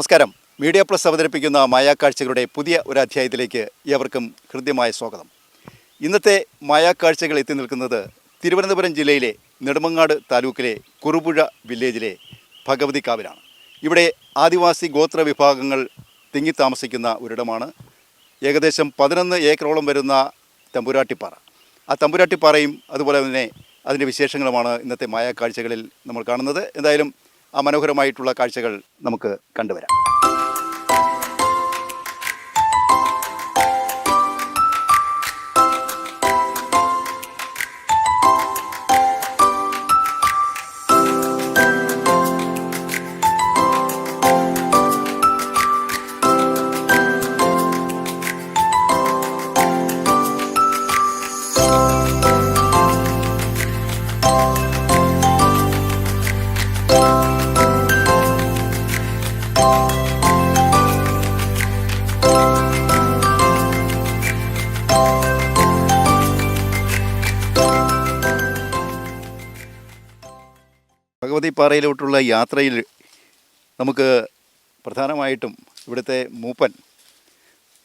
നമസ്കാരം. Media plus അവതരിപ്പിക്കുന്ന മായാക്കാഴ്ചകളുടെ പുതിയ ഒരു അധ്യായത്തിലേക്ക് ഏവർക്കും ഹൃദ്യമായ സ്വാഗതം. ഇന്നത്തെ മായാക്കാഴ്ചകൾ എത്തി നിൽക്കുന്നത് തിരുവനന്തപുരം ജില്ലയിലെ നെടുമങ്ങാട് താലൂക്കിലെ കുറുപുഴ വില്ലേജിലെ ഭഗവതി കാവിലാണ്. ഇവിടെ ആദിവാസി ഗോത്ര വിഭാഗങ്ങൾ തിങ്ങി താമസിക്കുന്ന ഒരിടമാണ്. ഏകദേശം പതിനൊന്ന് ഏക്കറോളം വരുന്ന തമ്പുരാട്ടിപ്പാറ. ആ തമ്പുരാട്ടിപ്പാറയും അതുപോലെ തന്നെ അതിന്റെ വിശേഷങ്ങളുമാണ് ഇന്നത്തെ മായാക്കാഴ്ചകളിൽ നമ്മൾ കാണുന്നത്. എന്തായാലും ആ മനോഹരമായിട്ടുള്ള കാഴ്ചകൾ നമുക്ക് കണ്ടുവരാം. ഭഗവതി പാറയിലോട്ടുള്ള യാത്രയിൽ നമുക്ക് പ്രധാനമായിട്ടും ഇവിടുത്തെ മൂപ്പൻ.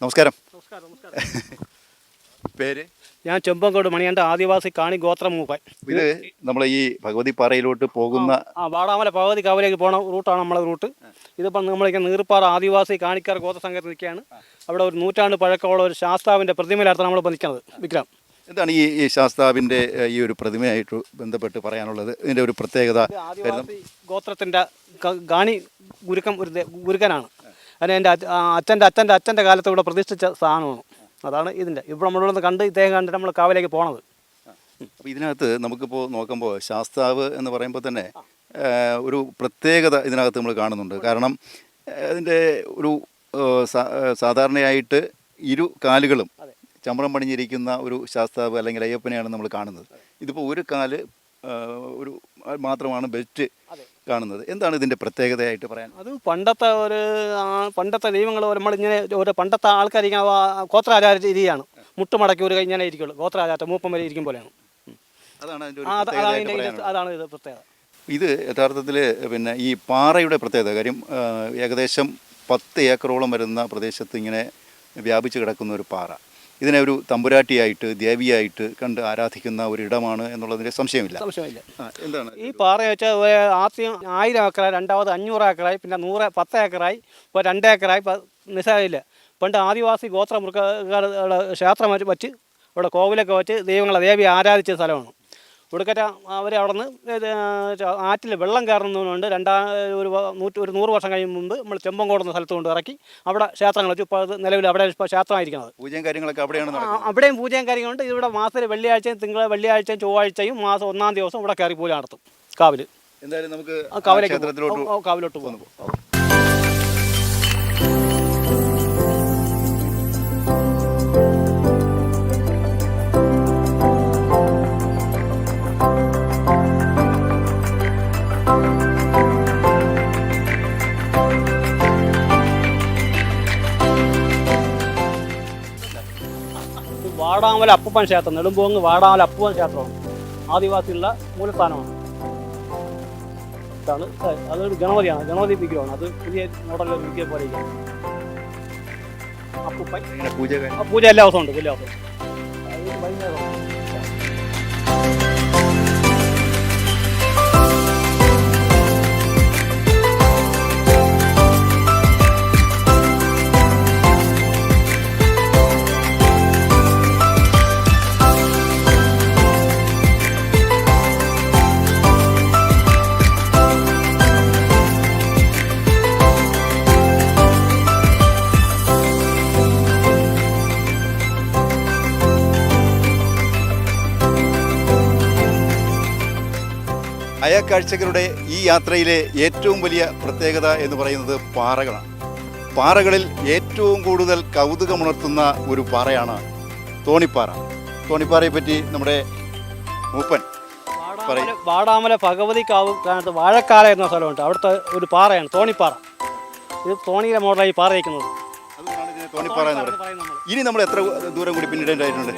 നമസ്കാരം. പേര്? ഞാൻ ചെമ്പങ്കോട് മണിയണ്ട ആദിവാസി കാണി ഗോത്ര മൂപ്പൻ. ഇത് നമ്മൾ ഈ ഭഗവതി പാറയിലോട്ട് പോകുന്ന ആ വാടാമല ഭഗവതി കാവിലേക്ക് പോണ റൂട്ടാണ് നമ്മളെ റൂട്ട്. ഇതിപ്പം നമ്മളിങ്ങനെ നീർപ്പാറ ആദിവാസി കാണിക്കാർ ഗോത്ര സംഘത്തിൽ നിൽക്കുകയാണ്. അവിടെ ഒരു നൂറ്റാണ്ട് പഴക്കമുള്ള ഒരു ശാസ്താവിന്റെ പ്രതിമയിലാണ് നമ്മൾ നിൽക്കുന്നത് വിക്രം. എന്താണ് ഈ ഈ ശാസ്താവിന്റെ ഈ ഒരു പ്രതിമയായിട്ട് ബന്ധപ്പെട്ട് പറയാനുള്ളത്? ഇതിന്റെ ഒരു പ്രത്യേകത ഗോത്രത്തിന്റെ ഗാണി ഗുരുക്കം ഒരു ഗുരുക്കനാണ്. അതിന് എന്റെ അച്ഛന്റെ അച്ഛന്റെ അച്ഛന്റെ കാലത്ത് ഇവിടെ പ്രതിഷ്ഠിച്ച സാധനമാണ്. അതാണ് ഇതിന്റെ. ഇവിടെ നമ്മളിവിടെ കണ്ട് ഇദ്ദേഹം കണ്ടിട്ട് നമ്മൾ കാവിലേക്ക് പോണത്. അപ്പോൾ ഇതിനകത്ത് നമുക്കിപ്പോൾ നോക്കുമ്പോൾ ശാസ്താവ് എന്ന് പറയുമ്പോൾ തന്നെ ഒരു പ്രത്യേകത ഇതിനകത്ത് നമ്മൾ കാണുന്നുണ്ട്. കാരണം അതിന്റെ ഒരു സാധാരണയായിട്ട് ഇരു കാലുകളും ചമ്രം പണിഞ്ഞിരിക്കുന്ന ഒരു ശാസ്താവ് അല്ലെങ്കിൽ അയ്യപ്പനെയാണ് നമ്മൾ കാണുന്നത്. ഇതിപ്പോൾ ഒരു കാൽ ഒരു മാത്രമാണ് ബെൽറ്റ് കാണുന്നത്. എന്താണ് ഇതിന്റെ പ്രത്യേകതയായിട്ട് പറയാൻ? അത് പണ്ടത്തെ ഒരു പണ്ടത്തെ ദൈവങ്ങൾ നമ്മളിങ്ങനെ ഒരു പണ്ടത്തെ ആൾക്കാർ ഇങ്ങനെ ഗോത്രാചാര രീതിയാണ്. മുട്ടുമടക്കി ഒരു ഇങ്ങനെ ഇരിക്കുള്ളൂ. ഗോത്രാചാരത്തെ മൂപ്പം വരെ ഇരിക്കും പോലെയാണ്. അതാണ് അതാണ് ഇത് പ്രത്യേകത. ഇത് യഥാർത്ഥത്തിൽ പിന്നെ ഈ പാറയുടെ പ്രത്യേകത. കാര്യം ഏകദേശം പത്ത് ഏക്കറോളം വരുന്ന പ്രദേശത്ത് ഇങ്ങനെ വ്യാപിച്ചു കിടക്കുന്ന ഒരു പാറ. ഇതിനെ ഒരു തമ്പുരാട്ടിയായിട്ട് ദേവിയായിട്ട് കണ്ട് ആരാധിക്കുന്ന ഒരു ഇടമാണ് എന്നുള്ളതിന്റെ സംശയമില്ല. സംശയമില്ല എന്താണ്? ഈ പാറ വെച്ചാൽ ആദ്യം ആയിരം ഏക്കറായി രണ്ടാമത് അഞ്ഞൂറ് ഏക്കറായി പിന്നെ നൂറ് പത്ത് ഏക്കറായി ഇപ്പോൾ രണ്ട് ഏക്കറായി നിസ്സാരമില്ല. പണ്ട് ആദിവാസി ഗോത്ര മൃഗ ക്ഷേത്രം വെച്ച് വച്ച് ഇവിടെ കോവിലൊക്കെ വെച്ച് ദൈവങ്ങളെ ദേവി ആരാധിച്ച സ്ഥലമാണ്. ഒടുക്കറ്റ അവർ അവിടെ നിന്ന് ആറ്റിൽ വെള്ളം കയറുന്നതുകൊണ്ട് രണ്ടാ ഒരു നൂറ്റി ഒരു നൂറ് വർഷം കഴിയും മുമ്പ് നമ്മൾ ചെമ്പങ്കോട് എന്ന സ്ഥലത്ത് കൊണ്ട് ഇറക്കി അവിടെ ക്ഷേത്രങ്ങൾ ഇപ്പോൾ നിലവിൽ അവിടെ ഇപ്പോൾ ക്ഷേത്രമായിരിക്കുന്നത്. പൂജയും കാര്യങ്ങളൊക്കെ അവിടെയാണ് അവിടെയും പൂജയും കാര്യങ്ങളുണ്ട്. ഇവിടെ മാസത്തിൽ വെള്ളിയാഴ്ചയും തിങ്കൾ വെള്ളിയാഴ്ചയും ചൊവ്വാഴ്ചയും മാസം ഒന്നാം ദിവസം ഇവിടെ കയറി പൂജ നടത്തും. കാവിൽ എന്തായാലും നമുക്ക് കാവിലേക്ക് കാവിലോട്ട് പോകും. വാടാമല അപ്പൂപ്പൻ ക്ഷേത്രം നെടുമ്പോങ്ങ് വാടാമല അപ്പൂപ്പൻ ക്ഷേത്രമാണ്. ആദിവാസികളുടെ മൂലസ്ഥാനമാണ്. ഇതാണ് അതൊരു ഗണപതിയാണ് ഗണപതി വിഗ്രഹമാണ്. അത് പുതിയ മോഡലിൽ വിഗ്രഹം പോലെ. അപ്പൂപ്പൻ. പൂജ എല്ലാ ദിവസവും ഉണ്ട് എല്ലാ ദിവസവും. വൈകുന്നേരം അയക്കാഴ്ചകളുടെ ഈ യാത്രയിലെ ഏറ്റവും വലിയ പ്രത്യേകത എന്ന് പറയുന്നത് പാറകളാണ്. പാറകളിൽ ഏറ്റവും കൂടുതൽ കൗതുകമുണർത്തുന്ന ഒരു പാറയാണ് തോണിപ്പാറ. തോണിപ്പാറയെ പറ്റി നമ്മുടെ മൂപ്പൻ വാടാമല ഭഗവതി കാവ് കാലത്ത് വാഴക്കാല എന്ന സ്ഥലമുണ്ട്. അവിടുത്തെ ഒരു പാറയാണ് തോണിപ്പാറ. ഇത് തോണിയിലെ മോഡലായി പാറ വയ്ക്കുന്നത്. അതുകൊണ്ടാണ് ഇതിനെ തോണിപ്പാറ എന്ന് പറയുന്നത്. ഇനി നമ്മൾ എത്ര ദൂരം കൂടി പിന്നിടേണ്ടതായിട്ടുണ്ട്?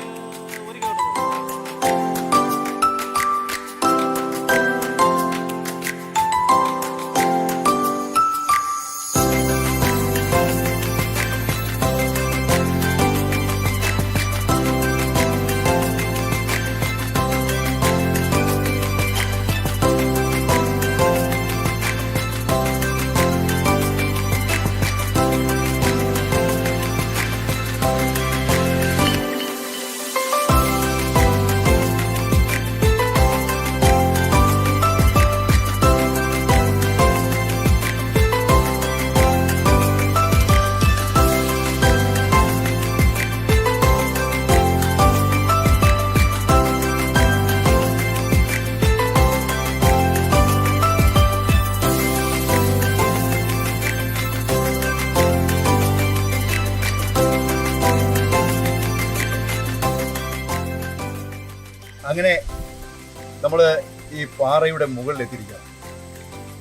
പാറയുടെ മുകളിൽ എത്തിയിരിക്കുക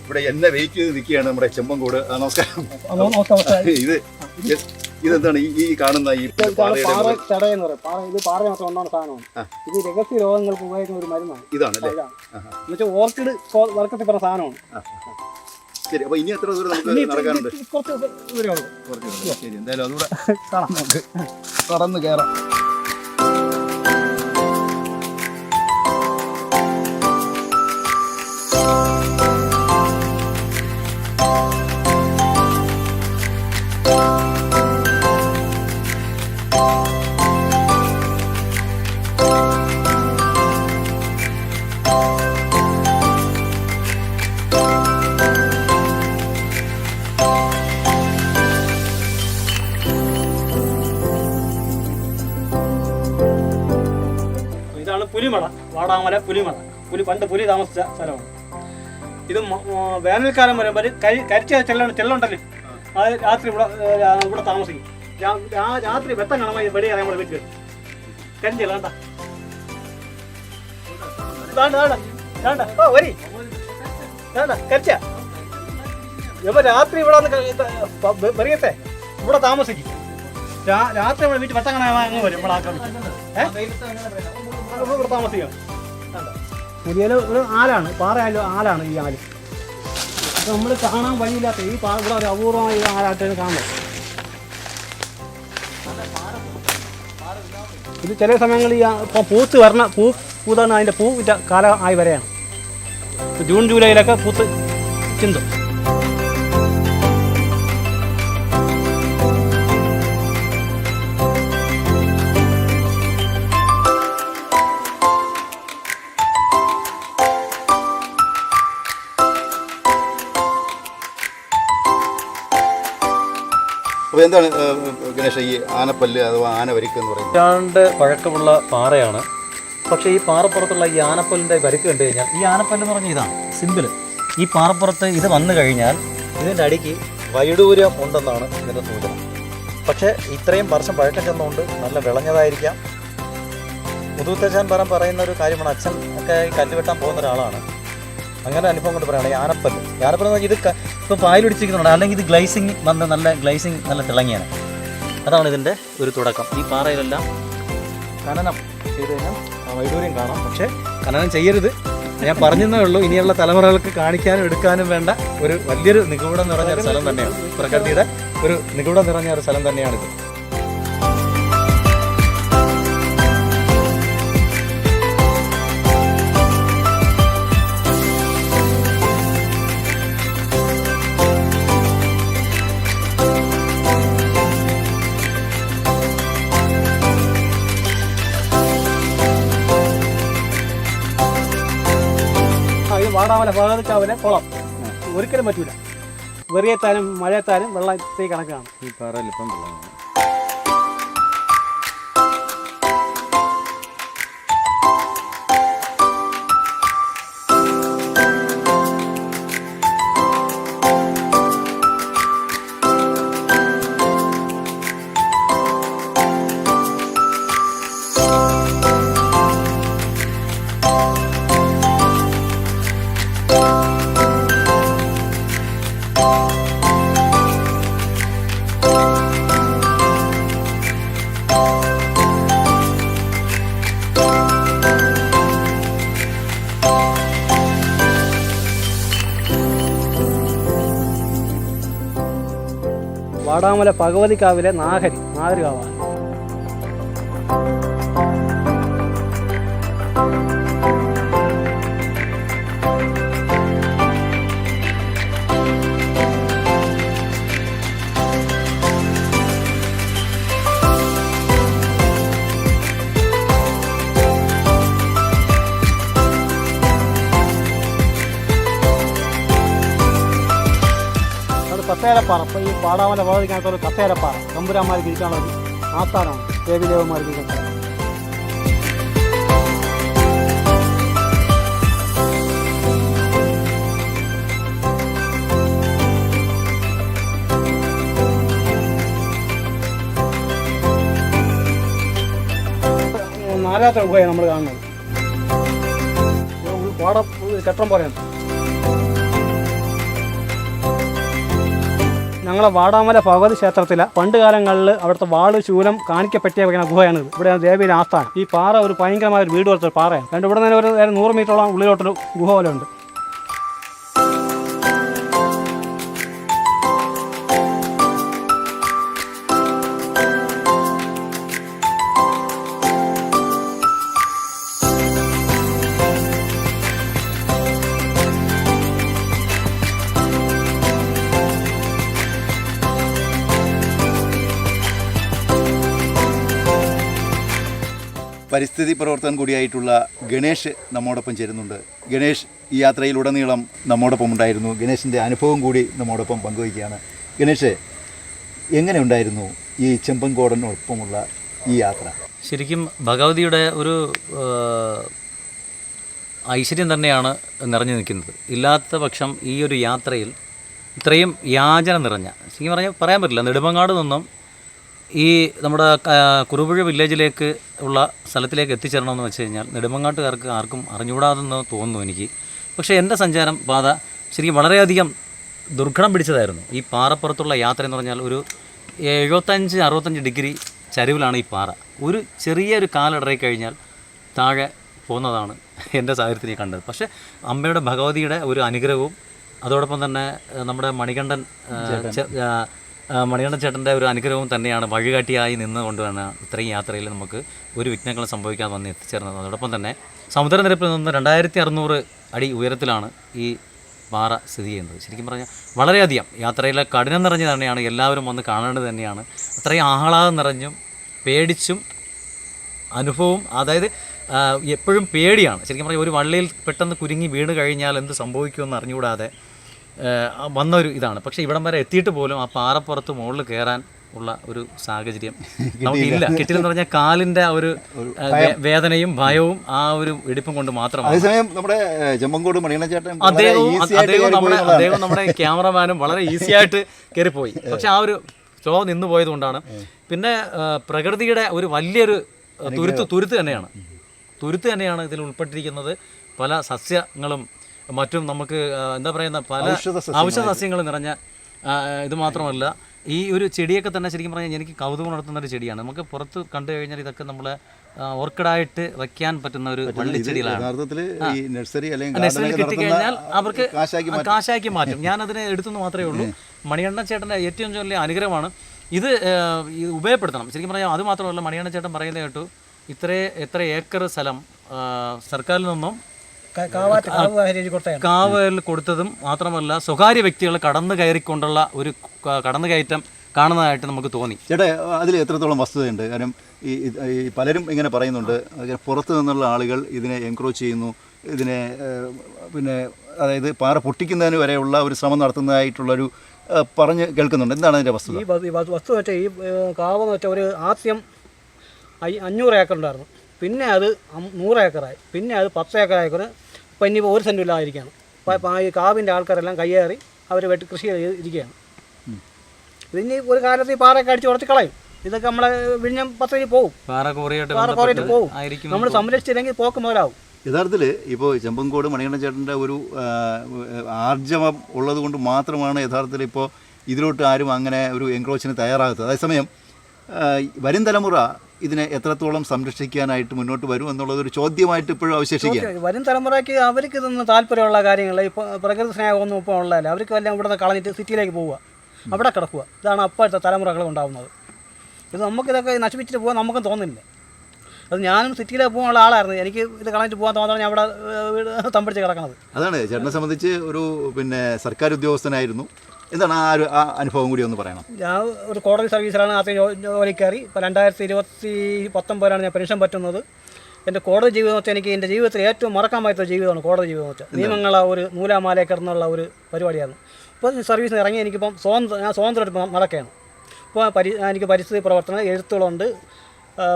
ഇവിടെ എന്നെ വെയിറ്റ് ചെയ്ത് നിൽക്കുകയാണ് നമ്മുടെ ചെമ്പൻകൂട് നമസ്കാരം. ഇത് ഇതെന്താണ് ഈ കാണുന്ന ഈ പാറയുടെ പാറ മുകളിൽ? ചടയെന്ന് പറയും. പാറ ഇത് പാറ മാത്രം ഒന്നാണ് സാധനമാണ് ഇത് രഹസ്യ രോഗങ്ങൾക്ക് ഉപയോഗിക്കുന്ന ഒരു മരുന്നാണ്. ഇതാണ് അല്ലേ? ഇതാണ് ആഹാ. എന്നുവെച്ചാൽ ഓർക്കിഡ് വർക്കത്തിൽ പറഞ്ഞ സാധനമാണ്. ശരി അപ്പൊ ഇനി എത്ര ദൂരം നമുക്ക് നടക്കാനുണ്ട്? കുറച്ച് കുറച്ച്. ശരി എന്തായാലും അതുകൂടെ നമുക്ക്. കടന്ന് കയറാം പുലിമട പുലി പണ്ട് പുലി താമസിച്ച സ്ഥലമാണ്. ഇത് വേനൽക്കാലം വരുമ്പോൾ കരി കരിച്ച ചെല്ലാണ് ചെല്ലുണ്ടല്ലേ അത് രാത്രി ഇവിടെ ഇവിടെ താമസിക്കും. രാത്രി വെത്തം കാണുമ്പോൾ ഇത് വെടി അറിയാൻ വീട്ടിൽ കരിഞ്ചല്ല വേണ്ട. കരിച്ച. ഇപ്പൊ രാത്രി ഇവിടെ വന്ന് വെറിയത്തെ ഇവിടെ താമസിക്കും. രാത്രി ഇവിടെ വീട്ടിൽ വെത്തം കാണാൻ അങ്ങ് വരും ഇവിടെ ആക്രമിക്കും ഏഹ് ഇവിടെ താമസിക്കാം പുതിയ ഒരു ആലാണ് പാറയാലും ആലാണ് ഈ ആൽ. നമ്മൾ കാണാൻ വഴിയില്ലാത്ത ഈ പാറ ഇവിടെ ഒരു അപൂർവമായ ഒരു ആലായിട്ടാണ് കാണുന്നത്. ഇത് ചില സമയങ്ങളിൽ ഈ പൂത്ത് വരണ പൂ പൂതാണ് അതിന്റെ പൂവിന്റെ കാലം ആയി വരെയാണ്. ജൂൺ ജൂലൈയിലൊക്കെ പൂത്ത് ചിന്തും. അപ്പൊ എന്താണ് ഗണേശ ഈ ആനപ്പല്ല് അഥവാ ആനവരിക്ക് എന്ന് പറയുന്നത്? പഴക്കമുള്ള പാറയാണ്. പക്ഷേ ഈ പാറപ്പുറത്തുള്ള ഈ ആനപ്പല്ലിന്റെ വരിക്ക് കണ്ടു കഴിഞ്ഞാൽ ഈ ആനപ്പല്ല് എന്ന് പറഞ്ഞാൽ ഇതാണ് സിമ്പിൾ ഈ പാറപ്പുറത്ത് ഇത് വന്നു കഴിഞ്ഞാൽ ഇതിന്റെ അടിക്ക് വൈഡൂര്യം ഉണ്ടെന്നാണ് ഇതിന്റെ സൂചന. പക്ഷേ ഇത്രയും വർഷം പഴക്കം ചെന്നുകൊണ്ട് നല്ല വിളഞ്ഞതായിരിക്കാം. മുതുത്തച്ഛൻ പറം പറയുന്ന ഒരു കാര്യമാണ് അച്ഛൻ ഒക്കെ കല്ലുവെട്ടാൻ കല്ല് വെട്ടാൻ പോകുന്ന ഒരാളാണ്. അങ്ങനെ അനുഭവം കൊണ്ട് പറയുകയാണെങ്കിൽ ആനപ്പല്ല്. ആനപ്പല്ല് ഇത് ഇപ്പോൾ പായലൊടിച്ചിരിക്കുന്നുണ്ട് അല്ലെങ്കിൽ ഇത് ഗ്ലൈസിങ് വന്ന് നല്ല ഗ്ലൈസിങ് നല്ല തിളങ്ങിയാണ്. അതാണ് ഇതിന്റെ ഒരു തുടക്കം. ഈ പാറയിലെല്ലാം ഖനനം ചെയ്ത് കഴിഞ്ഞാൽ വൈഡൂര്യം കാണാം. പക്ഷേ ഖനനം ചെയ്യരുത്. ഞാൻ പറഞ്ഞതേ ഉള്ളൂ. ഇനിയുള്ള തലമുറകൾക്ക് കാണിക്കാനും എടുക്കാനും വേണ്ട ഒരു വലിയൊരു നിഗൂഢം നിറഞ്ഞ ഒരു സ്ഥലം തന്നെയാണ്. പ്രകൃതിയുടെ ഒരു നിഗൂഢം നിറഞ്ഞ ഒരു സ്ഥലം തന്നെയാണിത്. വാടാമല ഭാഗത്താവിലെ കുളം. ഒരിക്കലും പറ്റൂല. വെറിയത്താനും മഴയത്താനും വെള്ളത്തിൽ കണക്കാണ് ഈ പാറയിൽ ഇപ്പം വാടാമല ഭഗവതിക്കാവിലെ നാഹരി നാഹരി പാടാമല ഭഗവതിക്കകത്തൊരു കസേരപ്പാറ തമ്പുരാന്മാർ ഒരു ആസ്ഥാനമാണ് ദേവിദേവന്മാർ സ്ഥലം നാലാമത്തെ ഗുഹയാണ് നമ്മൾ കാണുന്നത് പാട കെട്ടം പോലെയാണ് ഞങ്ങളെ വാടാമല ഭഗവതി ക്ഷേത്രത്തിലെ പണ്ട് കാലങ്ങളിൽ അവിടുത്തെ വാൾ ശൂലം കാണിക്കപ്പെട്ടിയ ഗുഹയാണ് ഇവിടെ ദേവിയുടെ ആസ്ഥാനം. ഈ പാറ ഒരു ഭയങ്കരമായ ഒരു വീട് പോലത്തെ പാറയാണ്. രണ്ട് ഇവിടെ നിന്ന് ഒരു നൂറ് മീറ്ററോളം ഉള്ളിലോട്ടൊരു ഗുഹ പോലെ ഉണ്ട് പരിസ്ഥിതി പ്രവർത്തകൻ കൂടിയായിട്ടുള്ള ഗണേഷ് നമ്മോടൊപ്പം ചേരുന്നുണ്ട്. ഗണേഷ് ഈ യാത്രയിലുടനീളം നമ്മോടൊപ്പം ഉണ്ടായിരുന്നു. ഗണേഷിന്റെ അനുഭവം കൂടി നമ്മോടൊപ്പം പങ്കുവയ്ക്കുകയാണ്. ഗണേഷ് എങ്ങനെ ഉണ്ടായിരുന്നു ഈ ചെമ്പൻകോടനൊപ്പമുള്ള ഈ യാത്ര? ശരിക്കും ഭഗവതിയുടെ ഒരു ഐശ്വര്യം തന്നെയാണ് നിറഞ്ഞു നിൽക്കുന്നത്. ഇല്ലാത്ത പക്ഷം ഈ ഒരു യാത്രയിൽ ഇത്രയും യാചന നിറഞ്ഞ ശരിക്കും പറഞ്ഞാൽ പറയാൻ പറ്റില്ല നെടുമങ്ങാട് നിന്നും ഈ നമ്മുടെ കുറുപുഴ വില്ലേജിലേക്ക് ഉള്ള സ്ഥലത്തിലേക്ക് എത്തിച്ചേരണമെന്ന് വെച്ച് കഴിഞ്ഞാൽ നെടുമങ്ങാട്ടുകാർക്ക് ആർക്കും അറിഞ്ഞുകൂടാതെന്ന് തോന്നുന്നു എനിക്ക്. പക്ഷേ എന്റെ സഞ്ചാരം പാത ശരിക്കും വളരെയധികം ദുർഘടം പിടിച്ചതായിരുന്നു. ഈ പാറപ്പുറത്തുള്ള യാത്ര എന്ന് പറഞ്ഞാൽ ഒരു എഴുപത്തഞ്ച് അറുപത്തഞ്ച് ഡിഗ്രി ചരിവിലാണ് ഈ പാറ. ഒരു ചെറിയൊരു കാലിടറി കഴിഞ്ഞാൽ താഴെ പോകുന്നതാണ് എന്റെ സാഹചര്യത്തിൽ ഞാൻ കണ്ടത്. പക്ഷേ അമ്മയുടെ ഭഗവതിയുടെ ഒരു അനുഗ്രഹവും അതോടൊപ്പം തന്നെ നമ്മുടെ മണികണ്ഠൻ മണികണ്ഠൻ ചേട്ടന്റെ ഒരു അനുഗ്രഹവും തന്നെയാണ് വഴികാട്ടിയായി നിന്നുകൊണ്ടാണ് ഇത്രയും യാത്രയിൽ നമുക്ക് ഒരു വിഘ്നങ്ങളും സംഭവിക്കാതെ വന്ന് എത്തിച്ചേർന്നത്. അതോടൊപ്പം തന്നെ സമുദ്രനിരപ്പിൽ നിന്ന് രണ്ടായിരത്തി അറുന്നൂറ് അടി ഉയരത്തിലാണ് ഈ പാറ സ്ഥിതി ചെയ്യുന്നത്. ശരിക്കും പറഞ്ഞാൽ വളരെയധികം യാത്രയിലെ കഠിനം നിറഞ്ഞു തന്നെയാണ് എല്ലാവരും വന്ന് കാണേണ്ടത് തന്നെയാണ്. അത്രയും ആഹ്ലാദം നിറഞ്ഞും പേടിച്ചും അനുഭവം അതായത് എപ്പോഴും പേടിയാണ്. ശരിക്കും പറഞ്ഞാൽ ഒരു വള്ളിയിൽ പെട്ടെന്ന് കുരുങ്ങി വീണ് കഴിഞ്ഞാൽ എന്ത് സംഭവിക്കുമെന്ന് അറിഞ്ഞുകൂടാതെ വന്ന ഒരു ഇതാണ്. പക്ഷേ ഇവിടം വരെ എത്തിയിട്ട് പോലും ആ പാറപ്പുറത്ത് മുകളിൽ കയറാൻ ഉള്ള ഒരു സാഹചര്യം നമുക്കില്ല കിട്ടില്ലെന്ന് പറഞ്ഞാൽ കാലിന്റെ ആ ഒരു വേദനയും ഭയവും ആ ഒരു ഇടിപ്പും കൊണ്ട് മാത്രമാണ്. അതേസമയം നമ്മുടെ അദ്ദേഹവും അദ്ദേഹവും അദ്ദേഹം നമ്മുടെ ക്യാമറമാനും വളരെ ഈസി ആയിട്ട് കയറിപ്പോയി. പക്ഷെ ആ ഒരു ഷോ നിന്നു പോയതുകൊണ്ടാണ് പിന്നെ പ്രകൃതിയുടെ ഒരു വലിയൊരു തുരുത്ത് തുരുത്ത് തന്നെയാണ്. തുരുത്ത് തന്നെയാണ് ഇതിൽ ഉൾപ്പെട്ടിരിക്കുന്നത്. പല സസ്യങ്ങളും മറ്റും നമുക്ക് എന്താ പറയുന്ന പല ഔഷധ സസ്യങ്ങൾ നിറഞ്ഞ ഇത് മാത്രമല്ല ഈ ഒരു ചെടിയൊക്കെ തന്നെ ശരിക്കും പറഞ്ഞാൽ എനിക്ക് കൗതുകം നടത്തുന്ന ഒരു ചെടിയാണ്. നമുക്ക് പുറത്ത് കണ്ടു കഴിഞ്ഞാൽ ഇതൊക്കെ നമ്മളെ ഓർക്കിഡായിട്ട് വെക്കാൻ പറ്റുന്ന ഒരു വള്ളിച്ചെടികളാണ് നഴ്സറി നഴ്സറിയിൽ കിട്ടിക്കഴിഞ്ഞാൽ അവർക്ക് കാശാക്കി മാറ്റും. ഞാൻ അതിനെ എടുത്തെന്ന് മാത്രമേ ഉള്ളൂ. മണിയണ്ണ ചേട്ടന്റെ ഏറ്റവും വലിയ അനുഗ്രഹമാണ്. ഇത് ഉപയോഗപ്പെടുത്തണം. ശരിക്കും പറഞ്ഞാൽ അത് മാത്രമല്ല മണിയണ്ണ ചേട്ടൻ പറയുന്നത് കേട്ടു ഇത്രേ എത്ര ഏക്കർ സ്ഥലം സർക്കാരിൽ നിന്നും കാവ് കാവൽ കൊടുത്തതും മാത്രമല്ല സ്വകാര്യ വ്യക്തികൾ കടന്നു കയറിക്കൊണ്ടുള്ള ഒരു കടന്നു കയറ്റം കാണുന്നതായിട്ട് നമുക്ക് തോന്നി. ചേട്ടാ അതിൽ എത്രത്തോളം വസ്തുതയുണ്ട്? കാരണം ഈ പലരും ഇങ്ങനെ പറയുന്നുണ്ട്. പുറത്തു നിന്നുള്ള ആളുകൾ ഇതിനെ എൻക്രോച്ച് ചെയ്യുന്നു. ഇതിനെ പിന്നെ അതായത് പാറ പൊട്ടിക്കുന്നതിന് വരെയുള്ള ഒരു ശ്രമം നടത്തുന്നതായിട്ടുള്ളൊരു ഒരു പറഞ്ഞ് കേൾക്കുന്നുണ്ട്. എന്താണ് അതിന്റെ വസ്തു ഈ വസ്തു വെച്ചാൽ ഈ കാവ് എന്ന് വെച്ചാൽ ഒരു ആദ്യം അഞ്ഞൂറ് ഏക്കർ ഉണ്ടായിരുന്നു. പിന്നെ അത് നൂറ് ഏക്കറായി. പിന്നെ അത് പത്ത് ഏക്കറായിക്കോന് ഇപ്പം ഇനി ഒരു സെന്റും ഇല്ലാതിരിക്കുകയാണ്. അപ്പോൾ ഈ കാവിന്റെ ആൾക്കാരെല്ലാം കയ്യേറി അവർ വെട്ടി കൃഷി ചെയ്തിരിക്കുകയാണ് ഇതിനി ഒരു കാലത്ത് ഈ പാറയൊക്കെ അടിച്ച് ഉടച്ച് കളയും. ഇതൊക്കെ നമ്മളെ വിഴിഞ്ഞം പത്തരി പോകും പാറ കോറിയിട്ട് പോകും നമ്മൾ സംരക്ഷിച്ചില്ലെങ്കിൽ പോക്ക് മുതലാവും. യഥാർത്ഥത്തിൽ ഇപ്പോൾ ചെമ്പൻകോട് മണികണ്ഠൻ ചേട്ടന്റെ ഒരു ആർജവം ഉള്ളത് കൊണ്ട് മാത്രമാണ് യഥാർത്ഥത്തിൽ ഇപ്പോൾ ഇതിലോട്ട് ആരും അങ്ങനെ ഒരു എൻക്രോച്ചിന് തയ്യാറാകാത്തത്. അതേസമയം വരും തലമുറ ഇതിനെ എത്രത്തോളം സംരക്ഷിക്കാനായിട്ട് മുന്നോട്ട് വരും എന്നുള്ളത് ഒരു ചോദ്യമായിട്ട് ഇപ്പോഴും അവശേഷിക്കുക വരും തലമുറയ്ക്ക് അവർക്ക് ഇതൊന്നും താല്പര്യമുള്ള കാര്യങ്ങൾ ഇപ്പോൾ പ്രകൃതി സ്നേഹമൊന്നും ഇപ്പോൾ ഉള്ളതല്ല. അവർക്ക് വല്ല ഇവിടെ കളഞ്ഞിട്ട് സിറ്റിയിലേക്ക് പോവുക. അവിടെ കിടക്കുക. ഇതാണ് അപ്പോഴത്തെ തലമുറകൾ ഉണ്ടാകുന്നത് ഇത് നമുക്കിതൊക്കെ നശിപ്പിച്ചിട്ട് പോകാൻ നമുക്കും തോന്നുന്നില്ല. അത് ഞാനും സിറ്റിയിലേക്ക് പോകാനുള്ള ആളായിരുന്നു. എനിക്ക് ഇത് കളഞ്ഞിട്ട് പോകാൻ തോന്നാൻ ഞാൻ അവിടെ തമ്പടിച്ച് കിടക്കണത്. അതാണ്. ചേട്ടനെ സംബന്ധിച്ച് ഒരു പിന്നെ സർക്കാർ ഉദ്യോഗസ്ഥനായിരുന്നു എന്താണ് ആ ഒരു ആ അനുഭവം കൂടി ഒന്ന് പറയണം. ഞാൻ ഒരു കോടതി സർവീസിലാണ് ആദ്യം ജോലി കയറി. ഇപ്പോൾ രണ്ടായിരത്തി ഇരുപത്തി പത്തൊമ്പതിലാണ് ഞാൻ പെൻഷൻ പറ്റുന്നത്. എന്റെ കോടതി ജീവിതം വെച്ചാൽ എനിക്ക് എന്റെ ജീവിതത്തിൽ ഏറ്റവും മറക്കാൻ പറ്റാത്ത ജീവിതമാണ് കോടതി ജീവിതം എന്ന് വെച്ചാൽ നിയമങ്ങളെ ഒരു നൂലാമാലയെ കിടന്നുള്ള ഒരു പരിപാടിയായിരുന്നു ഇപ്പോൾ സർവീസിന് ഇറങ്ങി എനിക്കിപ്പം സ്വതന്ത്രം ഞാൻ സ്വതന്ത്രമായിട്ട് നടക്കുകയാണ്. ഇപ്പോൾ പരി എനിക്ക് പരിസ്ഥിതി പ്രവർത്തനം എഴുത്തുകളുണ്ട്.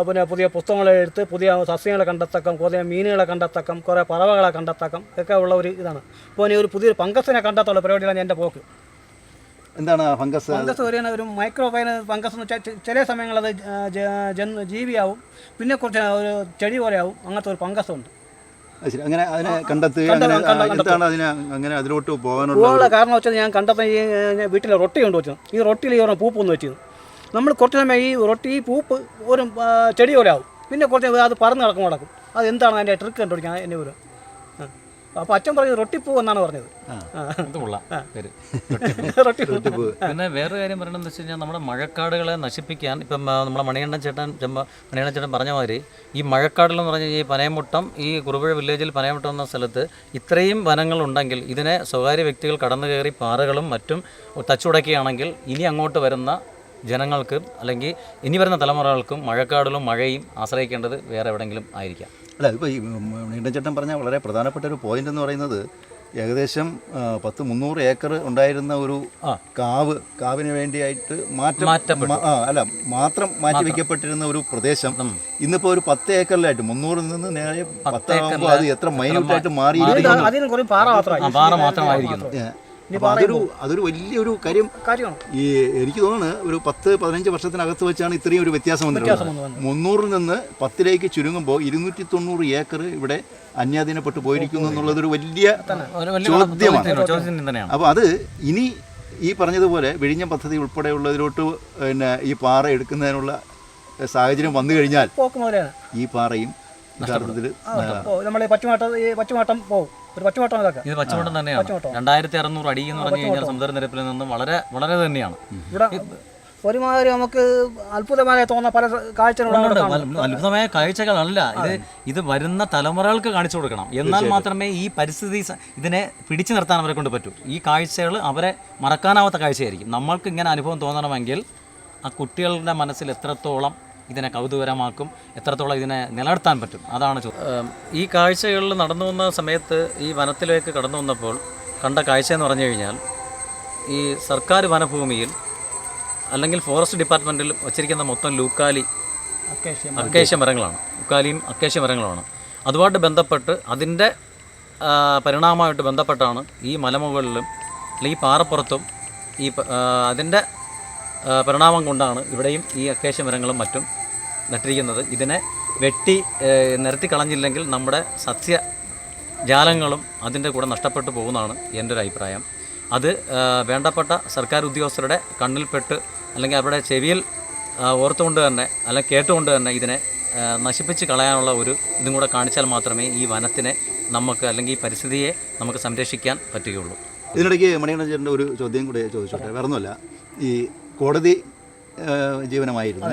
പിന്നെ പുതിയ പുസ്തകങ്ങൾ എഴുത്ത് പുതിയ സസ്യങ്ങളെ കണ്ടെത്തക്കം പുതിയ മീനുകളെ കണ്ടെത്തക്കം കുറേ പറവകളെ കണ്ടെത്തക്കം ഒക്കെ ഉള്ള ഒരു ഇതാണ്. ഇപ്പോൾ ഇനി ഒരു പുതിയൊരു പങ്കസിനെ കണ്ടെത്തുള്ള പരിപാടിയാണ് എന്റെ പോക്ക്. എന്താണ് ഫംഗസ് ഫംഗസ് ഒരു ഒരു മൈക്രോ ഫൈന ഫംഗസ് എന്ന് വെച്ചാൽ ചില അത് ജ- ജീവിയാവും. പിന്നെ കുറച്ച് ഒരു ചെടി പോലെ ആവും അങ്ങനത്തെ ഒരു ഫംഗസ് ഉണ്ട്. ശരി. അങ്ങനെ അതിനെ കണ്ടെത്തി എന്താണ് അതിനെ അങ്ങനെ അതിലോട്ട് പോകാനുള്ള കാരണം വെച്ചാൽ ഞാൻ കണ്ടപ്പോൾ ഈ വീട്ടിലെ റൊട്ടി കൊണ്ട് വെച്ചത് ഈ റൊട്ടിയിൽ ഈ പറഞ്ഞ പൂപ്പ് ഒന്ന് വെച്ചു നമ്മൾ കുറച്ച് സമയം ഈ റൊട്ടി ഈ പൂപ്പ് ഒരു ചെടി പോലെ ആവും പിന്നെ കുറച്ച് അത് പറന്ന് കിടക്കും കിടക്കും അത് എന്താണ് അതിന്റെ ട്രിക്ക് കണ്ടുപിടിക്കാൻ? എന്നെ ഒരു അപ്പോൾ അച്ഛൻ പറഞ്ഞത് റൊട്ടിപ്പൂ എന്നാണ് പറഞ്ഞത്. കൊള്ളാം. പേര്. പിന്നെ വേറെ കാര്യം പറയണമെന്ന് വെച്ച് കഴിഞ്ഞാൽ നമ്മുടെ മഴക്കാടുകളെ നശിപ്പിക്കാൻ ഇപ്പം നമ്മുടെ മണികണ്ഠൻ ചേട്ടൻ ചെമ്പ മണികണ്ഠൻ ചേട്ടൻ പറഞ്ഞ മാതിരി ഈ മഴക്കാടുകൾ എന്ന് കഴിഞ്ഞാൽ ഈ പനയമുട്ടം ഈ കുറുപുഴ വില്ലേജിൽ പനയമുട്ടം എന്ന സ്ഥലത്ത് ഇത്രയും വനങ്ങളുണ്ടെങ്കിൽ ഇതിനെ സ്വകാര്യ വ്യക്തികൾ കടന്നു കയറി പാറകളും മറ്റും തച്ചുടക്കുകയാണെങ്കിൽ ഇനി അങ്ങോട്ട് വരുന്ന ജനങ്ങൾക്ക് അല്ലെങ്കിൽ ഇനി വരുന്ന തലമുറകൾക്കും മഴക്കാടുകളും മഴയും ആശ്രയിക്കേണ്ടത് വേറെ എവിടെയെങ്കിലും ആയിരിക്കാം. അല്ല ഇപ്പോൾ ഈ നീണ്ടച്ചേട്ടൻ പറഞ്ഞ വളരെ പ്രധാനപ്പെട്ട ഒരു പോയിന്റ് എന്ന് പറയുന്നത് ഏകദേശം പത്ത് മുന്നൂറ് ഏക്കർ ഉണ്ടായിരുന്ന ഒരു കാവ് കാവിന് വേണ്ടിയായിട്ട് മാറ്റം അല്ല മാത്രം മാറ്റി വെക്കപ്പെട്ടിരുന്ന ഒരു പ്രദേശം. ഇന്നിപ്പോൾ ഒരു പത്ത് ഏക്കറിലായിട്ട് മുന്നൂറിൽ നിന്ന് നേരെ പത്താകുമ്പോൾ അത് എത്ര മൈന്യൂട്ടായിട്ട് മാറിയിരിക്കുന്നു? അതൊരു അതൊരു വലിയൊരു കാര്യം. ഈ എനിക്ക് തോന്നുന്നു ഒരു പത്ത് പതിനഞ്ച് വർഷത്തിനകത്ത് വെച്ചാണ് ഇത്രയും ഒരു വ്യത്യാസം വന്നിട്ടുള്ളത്. വന്നു, മുന്നൂറിൽ നിന്ന് പത്തിലേക്ക് ചുരുങ്ങുമ്പോൾ ഇരുന്നൂറ്റി തൊണ്ണൂറ് ഏക്കർ ഇവിടെ അന്യാധീനപ്പെട്ടു പോയിരിക്കുന്നു എന്നുള്ളതൊരു വലിയ ഒരു വലിയ ചോദ്യമാണ്. അപ്പൊ അപ്പോൾ അത് ഇനി ഈ പറഞ്ഞതുപോലെ വിഴിഞ്ഞ പദ്ധതി ഉൾപ്പെടെയുള്ളതിലോട്ട് പിന്നെ ഈ പാറ എടുക്കുന്നതിനുള്ള സാഹചര്യം വന്നു കഴിഞ്ഞാൽ ഈ പാറയും യഥാർത്ഥത്തിൽ നമ്മൾ പച്ചുമാട്ടം ഈ പച്ചുമാട്ടം പോകും ഒരു പച്ചവട്ടം ഇതൊക്കെ ഇത് പച്ചവട്ടം തന്നെയാണ്. രണ്ടായിരത്തി അറുന്നൂറ് അടി എന്ന് പറഞ്ഞു കഴിഞ്ഞാൽ സമുദ്രനിരപ്പിൽ നിന്നും വളരെ വളരെ തന്നെയാണ്. ഇവിടെ ഒരുമാതിരി നമുക്ക് അത്ഭുതമായ തോന്നുന്ന പല കാഴ്ചകളും ഉണ്ട്, അവിടെ ഉണ്ട്. അത്ഭുതമായ കാഴ്ചകളല്ല ഇത് ഇത് വരുന്ന തലമുറകൾക്ക് കാണിച്ചു കൊടുക്കണം. എന്നാൽ മാത്രമേ ഈ പരിസ്ഥിതി ഇതിനെ പിടിച്ചു നിർത്താൻ അവരെ കൊണ്ട് പറ്റൂ. ഈ കാഴ്ചകൾ അവരെ മറക്കാനാവാത്ത കാഴ്ചയായിരിക്കും. നമ്മൾക്ക് ഇങ്ങനെ അനുഭവം തോന്നണമെങ്കിൽ ആ കുട്ടികളുടെ മനസ്സിൽ എത്രത്തോളം ഇതിനെ കൗതുകരമാക്കും എത്രത്തോളം ഇതിനെ നിലനിർത്താൻ പറ്റും? അതാണ് ചോദ്യം ഈ കാഴ്ചകളിൽ നടന്നു വന്ന സമയത്ത് ഈ വനത്തിലേക്ക് കടന്നു വന്നപ്പോൾ കണ്ട കാഴ്ച എന്ന് പറഞ്ഞു കഴിഞ്ഞാൽ ഈ സർക്കാർ വനഭൂമിയിൽ അല്ലെങ്കിൽ ഫോറസ്റ്റ് ഡിപ്പാർട്ട്മെന്റിൽ വച്ചിരിക്കുന്ന മൊത്തം ലൂക്കാലി അക്കേഷ്യ മരങ്ങളാണ്. ലൂക്കാലിയും അക്കേഷ്യ മരങ്ങളുമാണ് അതുമായിട്ട് ബന്ധപ്പെട്ട് അതിന്റെ പരിണാമമായിട്ട് ബന്ധപ്പെട്ടാണ് ഈ മലമുകളിലും അല്ലെങ്കിൽ ഈ പാറപ്പുറത്തും ഈ അതിന്റെ പരിണാമം കൊണ്ടാണ് ഇവിടെയും ഈ അക്കേഷ്യ മരങ്ങളും മറ്റും നട്ടിരിക്കുന്നത്. ഇതിനെ വെട്ടി നിരത്തി കളഞ്ഞില്ലെങ്കിൽ നമ്മുടെ സസ്യ ജാലങ്ങളും അതിന്റെ കൂടെ നഷ്ടപ്പെട്ടു പോകുന്നതാണ് എന്റെ ഒരു അഭിപ്രായം. അത് വേണ്ടപ്പെട്ട സർക്കാർ ഉദ്യോഗസ്ഥരുടെ കണ്ണിൽപ്പെട്ട് അല്ലെങ്കിൽ അവരുടെ ചെവിയിൽ ഓർത്തുകൊണ്ട് തന്നെ അല്ലെങ്കിൽ കേട്ടുകൊണ്ട് തന്നെ ഇതിനെ നശിപ്പിച്ച് കളയാനുള്ള ഒരു ഇതും കൂടെ കാണിച്ചാൽ മാത്രമേ ഈ വനത്തിനെ നമുക്ക് അല്ലെങ്കിൽ ഈ പരിസ്ഥിതിയെ നമുക്ക് സംരക്ഷിക്കാൻ പറ്റുകയുള്ളൂ. ഇതിനിടയ്ക്ക് മണികണ്ഠൻ ചേട്ടന്റെ ഒരു ചോദ്യം കൂടെ ചോദിച്ചോട്ടെ? വേറൊന്നുമല്ല. ഈ കോടതി ജീവനമായിരുന്നു.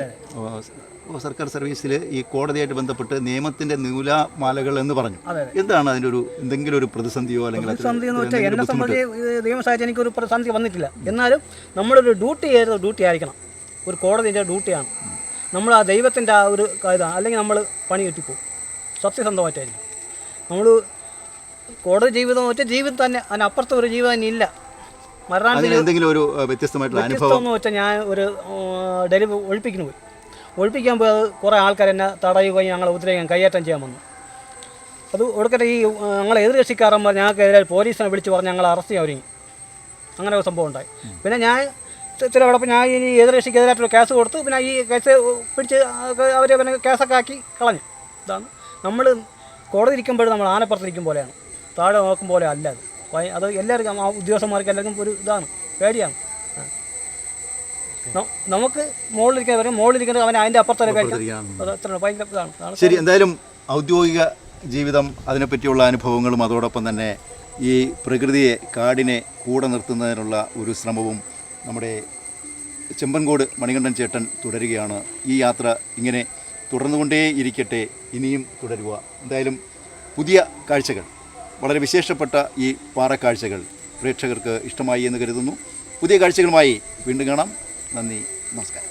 സർക്കാർ സർവീസിൽ ഈ കോടതിയായിട്ട് ബന്ധപ്പെട്ട് നിയമത്തിന്റെ നൂലാമാലകൾ എന്ന് പറഞ്ഞു. എന്താണ് അതിന്റെ ഒരു എന്തെങ്കിലും ഒരു പ്രതിസന്ധിയോ അല്ലെങ്കിൽ പ്രതിസന്ധി എന്ന് വെച്ചാൽ എന്തെങ്കിലും എന്നെ ബുദ്ധിമുട്ട്? സംബന്ധിച്ച് നിയമസാഹിത്യം എനിക്കൊരു പ്രതിസന്ധി വന്നിട്ടില്ല. എന്നാലും നമ്മളൊരു ഡ്യൂട്ടി ചെയ്ത ഡ്യൂട്ടി ആയിരിക്കണം. ഒരു കോടതിന്റെ ഡ്യൂട്ടിയാണ്. നമ്മൾ ആ ദൈവത്തിന്റെ ആ ഒരു ഇതാണ് അല്ലെങ്കിൽ നമ്മൾ പണി കിട്ടിപ്പോവും സത്യസന്ധമായിട്ടായിരിക്കും. നമ്മൾ കോടതി ജീവിതം വെച്ചാൽ ജീവിതം തന്നെ അതിനപ്പുറത്തെ ഒരു ജീവിതം തന്നെ ഇല്ല. മരണാന്തരം എന്തെങ്കിലും ഒരു വ്യത്യസ്തമായിട്ടുള്ള അനുഭവം? എന്ന് വെച്ചാൽ ഞാൻ ഒരു ഡെലിവറി ഒഴിപ്പിക്കുന്നു പോയി. ഒഴിപ്പിക്കാൻ പോയത് കുറേ ആൾക്കാർ എന്നെ തടയുകയും ഞങ്ങൾ ഉപദ്രവിക്കാൻ കൈയേറ്റം ചെയ്യാൻ വന്നു. അത് ഒടുക്കട്ടെ ഈ ഞങ്ങളെ എതിർ കക്ഷിക്കാരന്മാർ ഞങ്ങൾക്കെതിരെ പോലീസിനെ വിളിച്ച് പറഞ്ഞ് ഞങ്ങളെ അറസ്റ്റ് ചെയ്യാൻ ഒരുങ്ങി. അങ്ങനെ ഒരു സംഭവം ഉണ്ടായി. പിന്നെ ഞാൻ ചില കുഴപ്പം ഞാൻ ഈ എതിർ കക്ഷിക്കെതിരായിട്ടൊരു കേസ് കൊടുത്തു പിന്നെ ഈ കേസ് പിടിച്ച് അവർ പിന്നെ കേസൊക്കെ ആക്കി കളഞ്ഞു. ഇതാണ്. നമ്മൾ കോടതി ഇരിക്കുമ്പോഴും നമ്മൾ ആനപ്പുറത്തിരിക്കും പോലെയാണ്. താഴെ നോക്കും പോലെ അല്ല അത്. അത് എല്ലാവർക്കും ആ ഉദ്യോഗസ്ഥന്മാർക്ക് എല്ലാവർക്കും ഒരു ഇതാണ് പേടിയാണ്. നമുക്ക് മുകളിലിരിക്കാൻ പറയും മുകളിലിരിക്കുന്നത് അവൻ അതിന്റെ അപ്പുറത്തെ കഴിക്കാം ഇരിക്കാം. അത് അത്ര ഭയങ്കര ഇതാണ്. ശരി എന്തായാലും ഔദ്യോഗിക ജീവിതം അതിനെപ്പറ്റിയുള്ള അനുഭവങ്ങളും അതോടൊപ്പം തന്നെ ഈ പ്രകൃതിയെ കാടിനെ കൂടെ നിർത്തുന്നതിനുള്ള ഒരു ശ്രമവും നമ്മുടെ ചെമ്പൻകോട് മണികണ്ഠൻ ചേട്ടൻ തുടരുകയാണ്. ഈ യാത്ര ഇങ്ങനെ തുടർന്നുകൊണ്ടേ ഇരിക്കട്ടെ ഇനിയും തുടരുക. എന്തായാലും പുതിയ കാഴ്ചകൾ വളരെ വിശേഷപ്പെട്ട ഈ പാറക്കാഴ്ചകൾ പ്രേക്ഷകർക്ക് ഇഷ്ടമായി എന്ന് കരുതുന്നു. പുതിയ കാഴ്ചകളുമായി വീണ്ടും കാണാം. നന്ദി നമസ്കാരം.